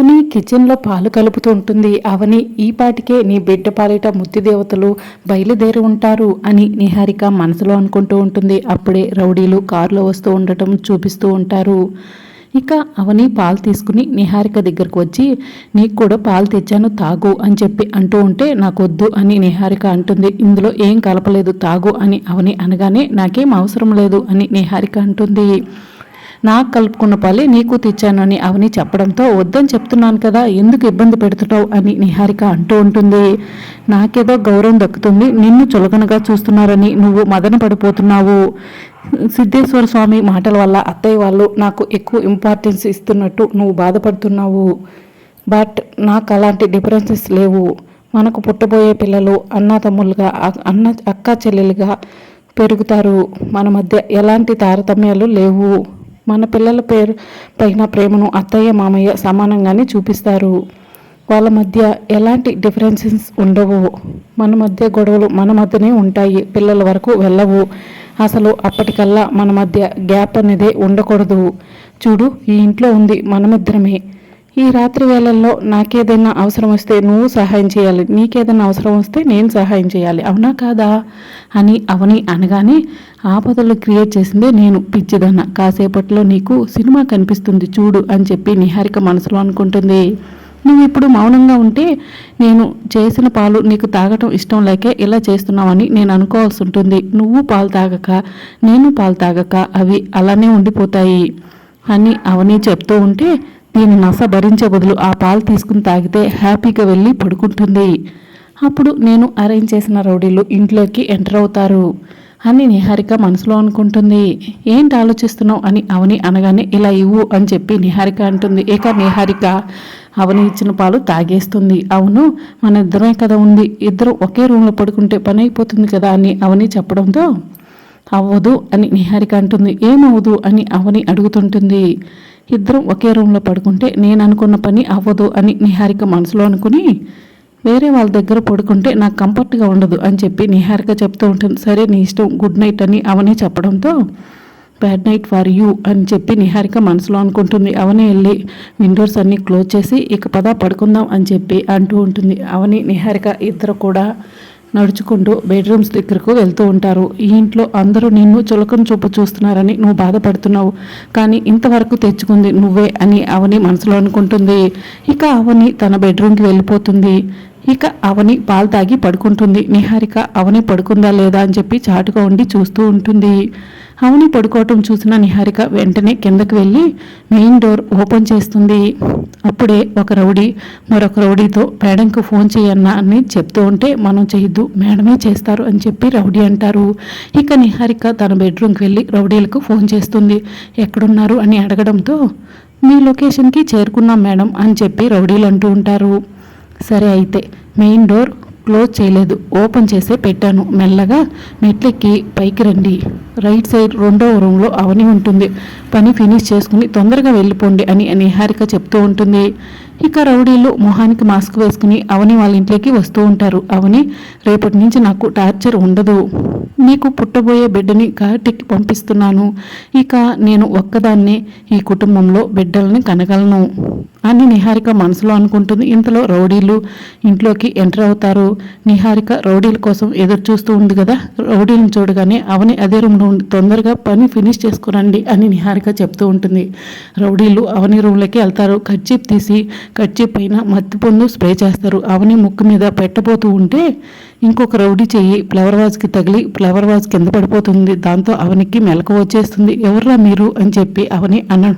అవని కిచెన్లో పాలు కలుపుతూ ఉంటుంది. అవని ఈ పాటికే నీ బిడ్డ పాలిట ముత్తి దేవతలు బయలుదేరి ఉంటారు అని నిహారిక మనసులో అనుకుంటూ ఉంటుంది. అప్పుడే రౌడీలు కారులో వస్తూ ఉండటం చూపిస్తూ ఉంటారు. ఇక అవని పాలు తీసుకుని నిహారిక దగ్గరకు వచ్చి నీకు కూడా పాలు తెచ్చాను తాగు అని చెప్పి అంటూ ఉంటే నాకొద్దు అని నిహారిక అంటుంది. ఇందులో ఏం కలపలేదు తాగు అని అవని అనగానే నాకేం అవసరం లేదు అని నిహారిక అంటుంది. నాకు కలుపుకున్న పాలే నీకు తెచ్చాను అని అవని చెప్పడంతో వద్దని చెప్తున్నాను కదా ఎందుకు ఇబ్బంది పెడుతున్నావు? అని నిహారిక అంటూ ఉంటుంది. నాకేదో గౌరవం దక్కుతుంది నిన్ను చులకనగా చూస్తున్నారని నువ్వు మదన పడిపోతున్నావు. సిద్ధేశ్వర స్వామి మాటల వల్ల అత్తయ్య వాళ్ళు నాకు ఎక్కువ ఇంపార్టెన్స్ ఇస్తున్నట్టు నువ్వు బాధపడుతున్నావు. బట్ నాకు అలాంటి డిఫరెన్సెస్ లేవు. మనకు పుట్టబోయే పిల్లలు అన్నాతమ్ముళ్ళుగా అన్న అక్క చెల్లెలుగా పెరుగుతారు. మన మధ్య ఎలాంటి తారతమ్యాలు లేవు. మన పిల్లల పేరు పైన ప్రేమను అత్తయ్య మామయ్య సమానంగానే చూపిస్తారు. వాళ్ళ మధ్య ఎలాంటి డిఫరెన్సెస్ ఉండవు. మన మధ్య గొడవలు మన మధ్యనే ఉంటాయి. పిల్లల వరకు వెళ్ళవు. అసలు అప్పటికల్లా మన మధ్య గ్యాప్ అనేది ఉండకూడదు. చూడు ఈ ఇంట్లో ఉంది మనమిద్దరమే. ఈ రాత్రి వేళల్లో నాకేదైనా అవసరం వస్తే నువ్వు సహాయం చేయాలి నీకేదైనా అవసరం వస్తే నేను సహాయం చేయాలి అవునా కాదా? అని అవని అనగానే ఆపదలు క్రియేట్ చేసిందే నేను పిచ్చిదన్న. కాసేపట్లో నీకు సినిమా కనిపిస్తుంది చూడు అని చెప్పి నిహారిక మనసులో అనుకుంటుంది. నువ్వు ఇప్పుడు మౌనంగా ఉంటే నేను చేసిన పాలు నీకు తాగటం ఇష్టం లేకే ఇలా చేస్తున్నావని నేను అనుకోవాల్సి ఉంటుంది. నువ్వు పాలు తాగక నేను పాలు తాగక అవి అలానే ఉండిపోతాయి అని అవని చెప్తూ ఉంటే దీని నస భరించే బదులు ఆ పాలు తీసుకుని తాగితే హ్యాపీగా వెళ్ళి పడుకుంటుంది. అప్పుడు నేను అరేంజ్ చేసిన రౌడీలు ఇంట్లోకి ఎంటర్ అవుతారు అని నిహారిక మనసులో అనుకుంటుంది. ఏంటి ఆలోచిస్తున్నావు అని అవని అనగానే ఇలా ఇవ్వు అని చెప్పి నిహారిక అంటుంది. ఇక నిహారిక అవని ఇచ్చిన పాలు తాగేస్తుంది. అవును మన ఇద్దరమే కదా ఉంది. ఇద్దరు ఒకే రూమ్లో పడుకుంటే పని అయిపోతుంది కదా అని అవని చెప్పడంతో అవ్వదు అని నిహారిక అంటుంది. ఏమవ్వదు అని అవని అడుగుతుంటుంది. ఇద్దరం ఒకే రూమ్లో పడుకుంటే నేను అనుకున్న పని అవ్వదు అని నిహారిక మనసులో అనుకుని వేరే వాళ్ళ దగ్గర పడుకుంటే నాకు కంఫర్ట్గా ఉండదు అని చెప్పి నిహారిక చెప్తూ ఉంటుంది. సరే నీ ఇష్టం గుడ్ నైట్ అని అవనే చెప్పడంతో బ్యాడ్ నైట్ ఫర్ యూ అని చెప్పి నిహారిక మనసులో అనుకుంటుంది. అవని వెళ్ళి విండోర్స్ అన్నీ క్లోజ్ చేసి ఇక పద పడుకుందాం అని చెప్పి అంటూ ఉంటుంది. అవని నిహారిక ఇద్దరు కూడా నడుచుకుంటూ బెడ్రూమ్స్ దగ్గరకు వెళ్తూ ఉంటారు. ఈ ఇంట్లో అందరూ నిన్ను చులకం చూపు చూస్తున్నారని నువ్వు బాధపడుతున్నావు. కానీ ఇంతవరకు తెచ్చుకుంది నువ్వే అని అవని మనసులో అనుకుంటుంది. ఇక అవని తన బెడ్రూమ్కి వెళ్ళిపోతుంది. ఇక అవని పాలు తాగి పడుకుంటుంది. నిహారిక అవని పడుకుందా లేదా అని చెప్పి చాటుగా ఉండి చూస్తూ ఉంటుంది. అవని పడుకోవటం చూసిన నిహారిక వెంటనే కిందకి వెళ్ళి మెయిన్ డోర్ ఓపెన్ చేస్తుంది. అప్పుడే ఒక రౌడీ మరొక రౌడీతో మేడంకు ఫోన్ చేయన్నా అని చెప్తూ ఉంటే మనం చేయొద్దు మేడమే చేస్తారు అని చెప్పి రౌడీ అంటారు. ఇక నిహారిక తన బెడ్రూమ్కి వెళ్ళి రౌడీలకు ఫోన్ చేస్తుంది. ఎక్కడున్నారు అని అడగడంతో మీ లొకేషన్కి చేరుకున్నాం మేడం అని చెప్పి రౌడీలు అంటూ ఉంటారు. సరే అయితే మెయిన్ డోర్ క్లోజ్ చేయలేదు. ఓపెన్ చేసే పెట్టాను. మెల్లగా మెట్లెక్కి పైకి రండి. రైట్ సైడ్ రెండవ రూమ్లో అవని ఉంటుంది. పని ఫినిష్ చేసుకుని తొందరగా వెళ్ళిపోండి అని నిహారిక చెప్తూ ఉంటుంది. ఇక రౌడీలు మొహానికి మాస్క్ వేసుకుని అవని వాళ్ళ ఇంట్లోకి వస్తూ ఉంటారు. అవని రేపటి నుంచి నాకు టార్చర్ ఉండదు. నీకు పుట్టబోయే బిడ్డని కాటికి పంపిస్తున్నాను. ఇక నేను ఒక్కదాన్నే ఈ కుటుంబంలో బిడ్డల్ని కనగలను అని నిహారిక మనసులో అనుకుంటుంది. ఇంతలో రౌడీలు ఇంట్లోకి ఎంటర్ అవుతారు. నిహారిక రౌడీల కోసం ఎదురు చూస్తూ ఉంది కదా? రౌడీలను చూడగానే అవని అదే రూమ్లో ఉండి తొందరగా పని ఫినిష్ చేసుకురండి అని నిహారిక చెప్తూ ఉంటుంది. రౌడీలు అవని రూమ్లోకి వెళ్తారు. కర్చీప్ తీసి కర్చీప్ పైన మత్తి స్ప్రే చేస్తారు. అవని ముక్కు మీద పెట్టబోతూ ఉంటే ఇంకొక రౌడీ చెయ్యి ఫ్లవర్ వాజ్కి తగిలి ఫ్లవర్ వాజ్ కింద పడిపోతుంది. దాంతో అవనికి మెలకు వచ్చేస్తుంది. ఎవర్రా మీరు? అని చెప్పి అవని అన్నాడు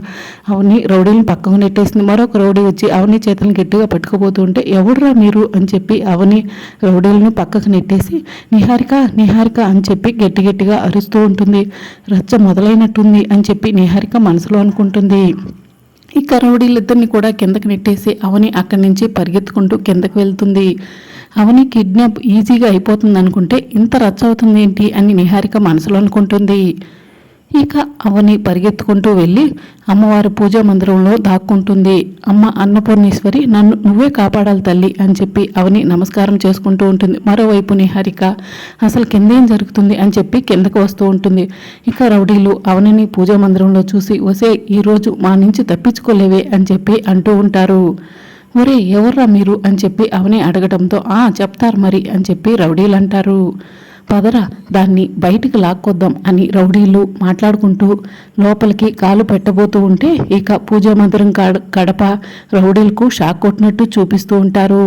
అవని రౌడీని పక్కకు నెట్టేసింది. మరొక రౌడీ వచ్చి అవని చేతులను గట్టిగా పట్టుకుపోతుంటే ఎవర్రా మీరు? అని చెప్పి అవని రౌడీలను పక్కకు నెట్టేసి నిహారిక నిహారిక అని చెప్పి గట్టి గట్టిగా అరుస్తూ ఉంటుంది. రచ్చ మొదలైనట్టుంది అని చెప్పి నిహారిక మనసులో అనుకుంటుంది. ఈ కరవడీలిద్దరిని కూడా కిందకి నెట్టేసి అవని అక్కడి నుంచి పరిగెత్తుకుంటూ కిందకి వెళ్తుంది. అవని కిడ్నాప్ ఈజీగా అయిపోతుంది అనుకుంటే ఇంత రచ్చ అవుతుంది ఏంటి అని నిహారిక మనసులో అనుకుంటుంది. ఇక అవని పరిగెత్తుకుంటూ వెళ్ళి అమ్మవారి పూజా మందిరంలో దాక్కుంటుంది. అమ్మ అన్నపూర్ణేశ్వరి నన్ను నువ్వే కాపాడాలి తల్లి అని చెప్పి అవని నమస్కారం చేసుకుంటూ ఉంటుంది. మరోవైపు నిహారిక అసలు కిందేం జరుగుతుంది? అని చెప్పి కిందకు వస్తూ ఉంటుంది. ఇక రౌడీలు అవనిని పూజా మందిరంలో చూసి వసే ఈరోజు మా నుంచి తప్పించుకోలేవే అని చెప్పి అంటూ ఉంటారు. ఒరే ఎవర్రా మీరు? అని చెప్పి అవని అడగడంతో ఆ చెప్తారు మరి అని చెప్పి రౌడీలు అంటారు పదరా దాన్ని బయటికి లాక్కొద్దాం అని రౌడీలు మాట్లాడుకుంటూ లోపలికి కాలు పెట్టబోతూ ఉంటే ఇక పూజా మందిరం కడప రౌడీలకు షాక్ కొట్టినట్టు చూపిస్తూ ఉంటారు.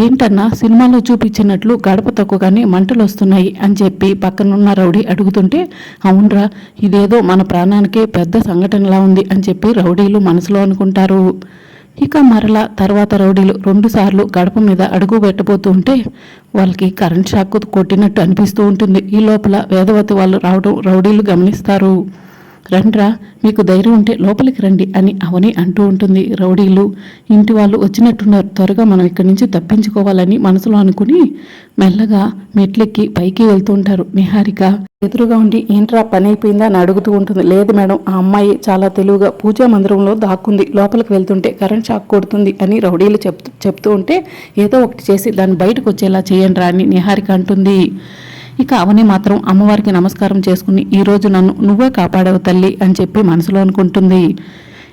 ఏంటన్నా సినిమాలో చూపించినట్లు గడప తక్కువగానే మంటలు వస్తున్నాయి అని చెప్పి పక్కనున్న రౌడీ అడుగుతుంటే అవునరా ఇదేదో మన ప్రాణానికే పెద్ద సంఘటనలా ఉంది అని చెప్పి రౌడీలు మనసులో అనుకుంటారు. ఇక మరలా తర్వాత రౌడీలు రెండుసార్లు గడప మీద అడుగు పెట్టబోతూ ఉంటే వాళ్ళకి కరెంట్ షాక్ కొట్టినట్టు అనిపిస్తూ ఉంటుంది. ఈ లోపల వేదవతి వాళ్ళు రావడం రౌడీలు గమనిస్తారు. రండ్రా మీకు ధైర్యం ఉంటే లోపలికి రండి అని అవని అంటూ ఉంటుంది. రౌడీలు ఇంటి వాళ్ళు వచ్చినట్టున్నారు. త్వరగా మనం ఇక్కడి నుంచి తప్పించుకోవాలని మనసులో అనుకుని మెల్లగా మెట్లెక్కి పైకి వెళ్తూ ఉంటారు. నిహారిక ఎదురుగా ఉండి ఏంట్రా పని అయిపోయిందా అని అడుగుతూ ఉంటుంది. లేదు మేడం ఆ అమ్మాయి చాలా తెలివిగా పూజా మందిరంలో దాక్కుంది. లోపలికి వెళ్తుంటే కరెంట్ షాక్ కొడుతుంది అని రౌడీలు చెప్తూ చెప్తూ ఉంటే ఏదో ఒకటి చేసి దాన్ని బయటకు వచ్చేలా చేయండి రా అని నిహారిక అంటుంది. ఇక అవని మాత్రం అమ్మవారికి నమస్కారం చేసుకుని ఈరోజు నన్ను నువ్వే కాపాడవు తల్లి అని చెప్పి మనసులో అనుకుంటుంది.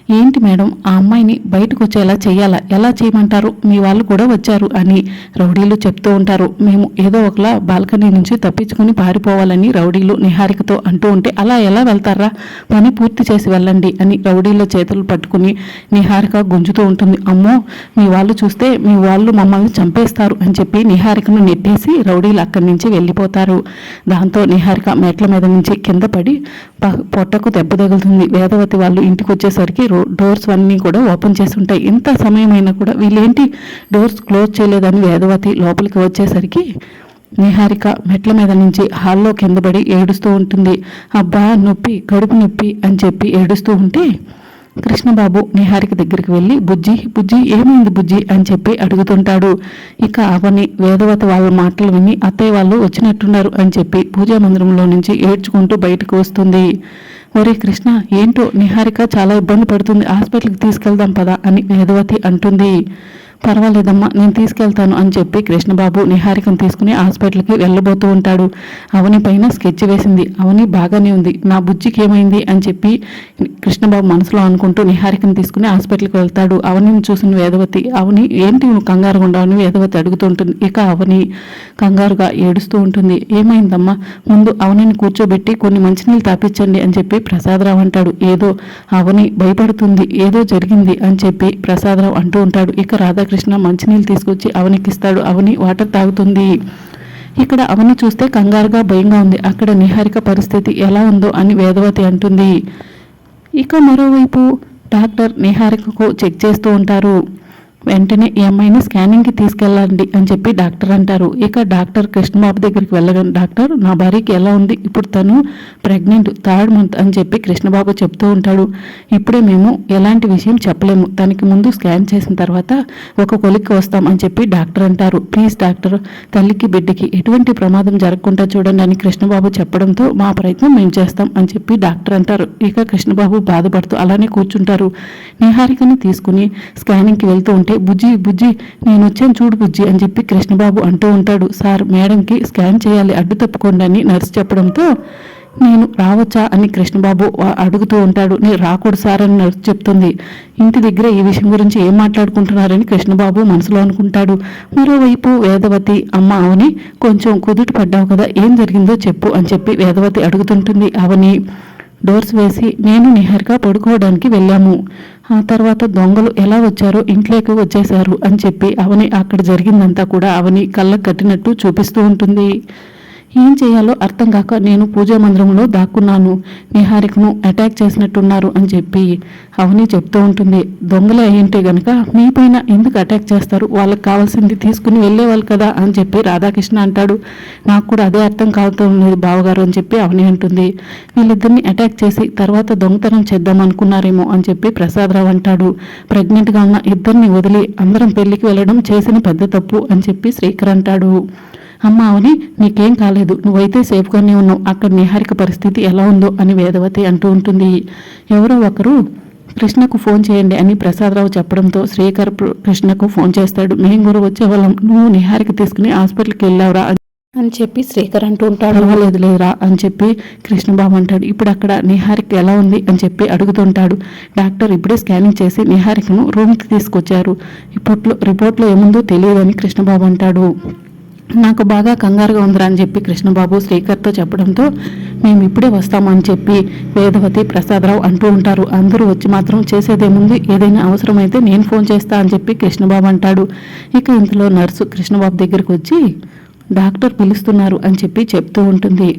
ఏంటి మేడం? ఆ అమ్మాయిని బయటకు వచ్చేలా చేయాలా ఎలా చేయమంటారు? మీ వాళ్ళు కూడా వచ్చారు అని రౌడీలు చెప్తూ ఉంటారు. మేము ఏదో ఒకలా బాల్కనీ నుంచి తప్పించుకుని పారిపోవాలని రౌడీలు నిహారికతో అంటూ ఉంటే అలా ఎలా వెళ్తారా? పని పూర్తి చేసి వెళ్ళండి అని రౌడీల చేతులు పట్టుకుని నిహారిక గుంజుతూ ఉంటుంది. అమ్మో మీ వాళ్ళు చూస్తే మీ వాళ్ళు మమ్మల్ని చంపేస్తారు అని చెప్పి నిహారికను నెట్టేసి రౌడీలు అక్కడి నుంచి వెళ్ళిపోతారు. దాంతో నిహారిక మెట్ల మీద నుంచి కింద పడి పొట్టకు దెబ్బ తగులుతుంది. వేదవతి వాళ్ళు ఇంటికి వచ్చేసరికి డోర్స్ అన్నీ కూడా ఓపెన్ చేసి ఉంటాయి ఎంత సమయమైనా కూడా వీళ్ళేంటి డోర్స్ క్లోజ్ చేయలేదని వేదవతి లోపలికి వచ్చేసరికి నిహారిక మెట్ల మీద నుంచి హాల్లో కిందపడి ఏడుస్తూ ఉంటుంది. అబ్బా నొప్పి కడుపు నొప్పి అని చెప్పి ఏడుస్తూ ఉంటే కృష్ణబాబు నిహారిక దగ్గరికి వెళ్ళి బుజ్జి బుజ్జి ఏమైంది బుజ్జి? అని చెప్పి అడుగుతుంటాడు. ఇక అవని వేదవత వాళ్ళ మాటలు విని అత్తయ్య వాళ్ళు వచ్చినట్టున్నారు అని చెప్పి పూజా మందిరంలో నుంచి ఏడ్చుకుంటూ బయటకు వస్తుంది. ఒరే కృష్ణ ఏంటో నిహారిక చాలా ఇబ్బంది పడుతుంది. హాస్పిటల్కి తీసుకెళ్దాం పదా అని వేదవతి అంటుంది. పర్వాలేదమ్మా నేను తీసుకెళ్తాను అని చెప్పి కృష్ణబాబు నిహారికను తీసుకుని హాస్పిటల్కి వెళ్ళబోతూ ఉంటాడు. అవని పైన స్కెచ్ వేసింది. అవని బాగానే ఉంది. నా బుజ్జికి ఏమైంది అని చెప్పి కృష్ణబాబు మనసులో అనుకుంటూ నిహారికను తీసుకుని హాస్పిటల్కి వెళ్తాడు. అవనిని చూసిన వేదవతి అవని ఏంటి నువ్వు కంగారు ఉండవని వేదవతి అడుగుతుంటుంది ఇక అవని కంగారుగా ఏడుస్తూ ఉంటుంది. ఏమైందమ్మా? ముందు అవనిని కూర్చోబెట్టి కొన్ని మంచినీళ్ళు తాపించండి అని చెప్పి ప్రసాదరావు అంటాడు. ఏదో అవని భయపడుతుంది. ఏదో జరిగింది అని చెప్పి ప్రసాదరావు అంటూ ఉంటాడు. ఇక రాధాకృష్ణ కృష్ణ మంచినీళ్ళు తీసుకొచ్చి అవనికిస్తాడు అవని వాటర్ తాగుతుంది. ఇక్కడ అవని చూస్తే కంగారుగా భయంగా ఉంది. అక్కడ నిహారిక పరిస్థితి ఎలా ఉందో అని వేదవతి అంటుంది. ఇక మరోవైపు డాక్టర్ నిహారికకు చెక్ చేస్తూ ఉంటారు. వెంటనే ఈ అమ్మాయిని స్కానింగ్కి తీసుకెళ్ళండి అని చెప్పి డాక్టర్ అంటారు. ఇక డాక్టర్ కృష్ణబాబు దగ్గరికి వెళ్ళగానే డాక్టర్ నా భార్యకి ఎలా ఉంది? ఇప్పుడు తను ప్రెగ్నెంట్ థర్డ్ మంత్ అని చెప్పి కృష్ణబాబు చెప్తూ ఉంటాడు. ఇప్పుడే మేము ఎలాంటి విషయం చెప్పలేము. తనకి ముందు స్కాన్ చేసిన తర్వాత ఒక కొలిక్కి వస్తాం అని చెప్పి డాక్టర్ అంటారు. ప్లీజ్ డాక్టర్ తల్లికి బిడ్డకి ఎటువంటి ప్రమాదం జరగకుండా చూడండి అని కృష్ణబాబు చెప్పడంతో మా ప్రయత్నం మేము చేస్తాం అని చెప్పి డాక్టర్ అంటారు. ఇక కృష్ణబాబు బాధపడుతూ అలానే కూర్చుంటారు. నిహారికని తీసుకుని స్కానింగ్కి వెళ్తూ ఉంటే బుజ్జి బుజ్జి నేను వచ్చాను చూడు బుజ్జి అని చెప్పి కృష్ణబాబు అంటూ ఉంటాడు. సార్ మేడంకి స్కాన్ చేయాలి అడ్డు తప్పకుండా అని నర్సు చెప్పడంతో నేను రావచ్చా అని కృష్ణబాబు అడుగుతూ ఉంటాడు. నేను రాకూడదు సార్ అని నర్సు చెప్తుంది. ఇంటి దగ్గర ఈ విషయం గురించి ఏం మాట్లాడుకుంటున్నారని కృష్ణబాబు మనసులో అనుకుంటాడు. మరోవైపు వేదవతి అమ్మ అవని కొంచెం కుదుట పడ్డావు కదా ఏం జరిగిందో చెప్పు అని చెప్పి వేదవతి అడుగుతుంటుంది. అవని డోర్స్ వేసి నేను నిహర్గా పడుకోవడానికి వెళ్ళాము. ఆ తర్వాత దొంగలు ఎలా వచ్చారో ఇంట్లోకి వచ్చేశారు అని చెప్పి అవని అక్కడ జరిగిందంతా కూడా అవని కళ్ళకు కట్టినట్టు చూపిస్తూ ఉంటుంది. ఏం చేయాలో అర్థం కాక నేను పూజా మందిరంలో దాక్కున్నాను. నిహారికను అటాక్ చేసినట్టున్నారు అని చెప్పి అవని చెప్తూ ఉంటుంది. దొంగలు అయ్యింటే గనక మీ పైన ఎందుకు అటాక్ చేస్తారు? వాళ్ళకి కావాల్సింది తీసుకుని వెళ్ళేవాళ్ళు కదా అని చెప్పి రాధాకృష్ణ అంటాడు. నాకు కూడా అదే అర్థం కావటం లేదు బావగారు అని చెప్పి అవని అంటుంది. వీళ్ళిద్దరిని అటాక్ చేసి తర్వాత దొంగతనం చేద్దాం అనుకున్నారేమో అని చెప్పి ప్రసాదరావు అంటాడు. ప్రెగ్నెంట్గా ఉన్న ఇద్దరిని వదిలి అందరం పెళ్ళికి వెళ్ళడం చేసిన పెద్ద తప్పు అని చెప్పి శ్రీకర్ అంటాడు. అమ్మ అవని నీకేం కాలేదు. నువ్వైతే సేఫ్గానే ఉన్నావు. అక్కడ నిహారిక పరిస్థితి ఎలా ఉందో అని వేదవతి అంటూ ఉంటుంది. ఎవరో ఒకరు కృష్ణకు ఫోన్ చేయండి అని ప్రసాదరావు చెప్పడంతో శ్రీకర్ కృష్ణకు ఫోన్ చేస్తాడు. మేము కూడా వచ్చేవాళ్ళం. నువ్వు నిహారిక తీసుకుని హాస్పిటల్కి వెళ్ళావురా అని చెప్పి శ్రీకర్ అంటూ ఉంటాడు. లేదు లేదురా అని చెప్పి కృష్ణబాబు అంటాడు. ఇప్పుడు అక్కడ నిహారిక ఎలా ఉంది? అని చెప్పి అడుగుతుంటాడు డాక్టర్ ఇప్పుడే స్కానింగ్ చేసి నిహారికను రూమ్కి తీసుకొచ్చారు. ఇప్పట్లో రిపోర్ట్లో ఏముందో తెలియదని కృష్ణబాబు అంటాడు. నాకు బాగా కంగారుగా ఉందిరా అని చెప్పి కృష్ణబాబు శ్రీకర్తో చెప్పడంతో మేము ఇప్పుడే వస్తామని చెప్పి వేదవతి ప్రసాదరావు అంటూ ఉంటారు. అందరూ వచ్చి మాత్రం చేసేదేముంది ఏదైనా అవసరమైతే నేను ఫోన్ చేస్తా అని చెప్పి కృష్ణబాబు అంటాడు. ఇక ఇంతలో నర్సు కృష్ణబాబు దగ్గరికి వచ్చి డాక్టర్ పిలుస్తున్నారు అని చెప్పి చెప్తూ ఉంటుంది.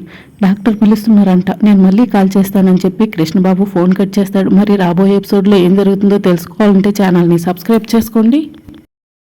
డాక్టర్ పిలుస్తున్నారంట నేను మళ్ళీ కాల్ చేస్తానని చెప్పి కృష్ణబాబు ఫోన్ కట్ చేస్తాడు. మరి రాబోయే ఎపిసోడ్లో ఏం జరుగుతుందో తెలుసుకోవాలంటే ఛానల్ని సబ్స్క్రైబ్ చేసుకోండి.